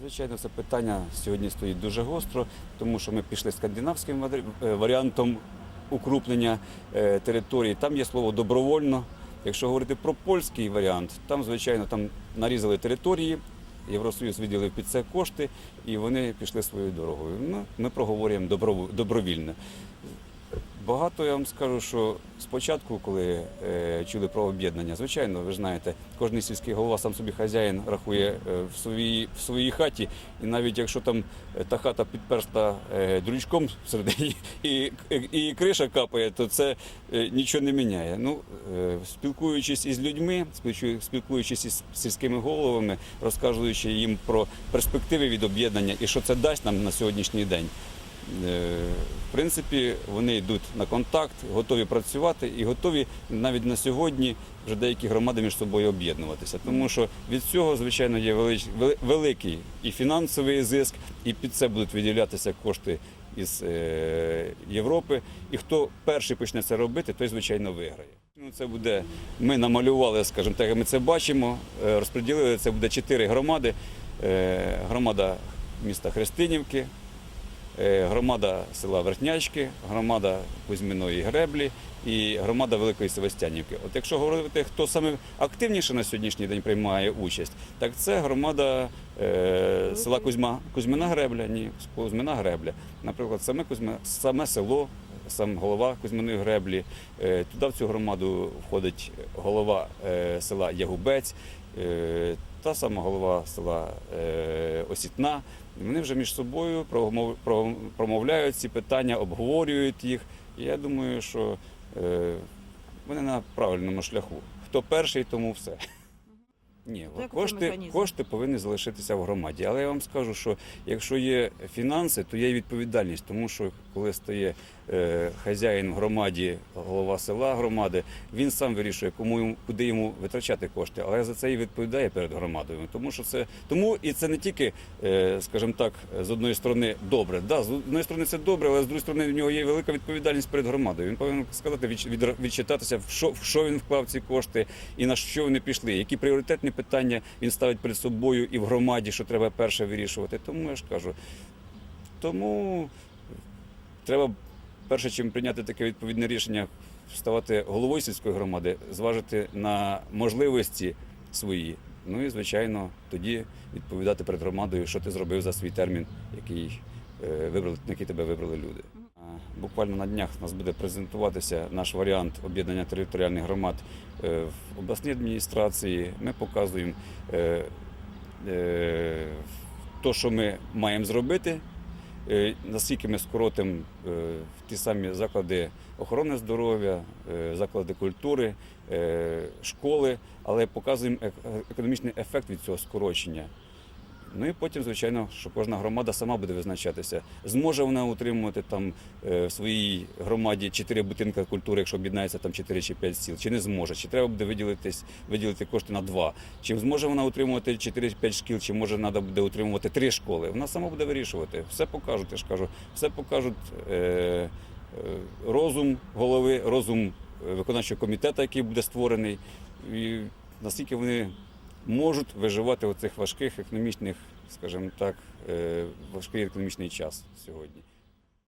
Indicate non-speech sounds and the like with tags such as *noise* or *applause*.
Звичайно, це питання сьогодні стоїть дуже гостро, тому що ми пішли скандинавським е, варіантом укрупнення е, території. Там є слово добровольно. Якщо говорити про польський варіант, там, звичайно, там нарізали території, Євросоюз виділив під це кошти, і вони пішли своєю дорогою. Ну, ми проговорюємо добровільно. Багато я вам скажу, що спочатку, коли е, чули про об'єднання, звичайно, ви знаєте, кожен сільський голова сам собі хазяїн рахує е, в своїй, в своїй хаті, і навіть якщо там е, та хата підперста е, дрючком всередині і, *laughs* і, і криша капає, то це е, нічого не міняє. Ну, е, спілкуючись із людьми, спілкую- спілкуючись із сільськими головами, розказуючи їм про перспективи від об'єднання і що це дасть нам на сьогоднішній день. Е, В принципі, вони йдуть на контакт, готові працювати і готові навіть на сьогодні вже деякі громади між собою об'єднуватися. Тому що від цього, звичайно, є великий і фінансовий зиск, і під це будуть виділятися кошти із е, Європи. І хто перший почне це робити, той, звичайно, виграє. Ну, це буде, ми намалювали, скажімо так, ми це бачимо, е, розподілили, це буде чотири громади. Громада міста Христинівки, громада села Верхнячки, громада Кузьминої греблі і громада Великої Севастянівки. От якщо говорити, хто саме активніше на сьогоднішній день приймає участь, так це громада е, села Кузьма, Кузьмина гребля, ні, Кузьмина гребля. Наприклад, саме Кузьме, саме село. Сам голова Кузьминої греблі. Е, Туди в цю громаду входить голова е, села Ягубець, е, та сама голова села е, Осітна. І Вони вже між собою промов- про- промовляють ці питання, обговорюють їх. І я думаю, що е, вони на правильному шляху. Хто перший, тому все. Ні, кошти, кошти повинні залишитися в громаді. Але я вам скажу, що якщо є фінанси, то є відповідальність, тому що коли стає хазяїн в громаді, голова села громади, він сам вирішує, кому куди йому витрачати кошти. Але за це і відповідає перед громадою. Тому що це тому і це не тільки, е, скажімо так, з одної сторони добре. Да, з одної сторони це добре, але з другої сторони в нього є велика відповідальність перед громадою. Він повинен сказати, від, від, відчитатися, в що, в що він вклав ці кошти і на що вони пішли. Які пріоритетні питання він ставить перед собою і в громаді, що треба перше вирішувати. Тому я ж кажу. Тому треба, перше чим прийняти таке відповідне рішення, ставати головою сільської громади, зважити на можливості свої. Ну і, звичайно, тоді відповідати перед громадою, що ти зробив за свій термін, який е, вибрали, на який тебе вибрали люди. Буквально на днях у нас буде презентуватися наш варіант об'єднання територіальних громад е, в обласній адміністрації. Ми показуємо е, е, що ми маємо зробити, наскільки ми скоротимо е, ті самі заклади охорони здоров'я, е, заклади культури, е, школи, але показуємо ек- економічний ефект від цього скорочення. Ну і потім, звичайно, що кожна громада сама буде визначатися. Зможе вона утримувати там е, в своїй громаді чотири будинки культури, якщо об'єднається там 4 чи 5 сіл, чи не зможе, чи треба буде виділитись, виділити кошти на два, чи зможе вона утримувати 4-5 шкіл, чи може треба буде утримувати три школи. Вона сама буде вирішувати. Все покажуть, я ж кажу, все покажуть е, е, розум голови, розум е, виконавчого комітету, який буде створений, і наскільки вони можуть виживати у цих важких економічних, скажімо так, е, важкий економічний час сьогодні.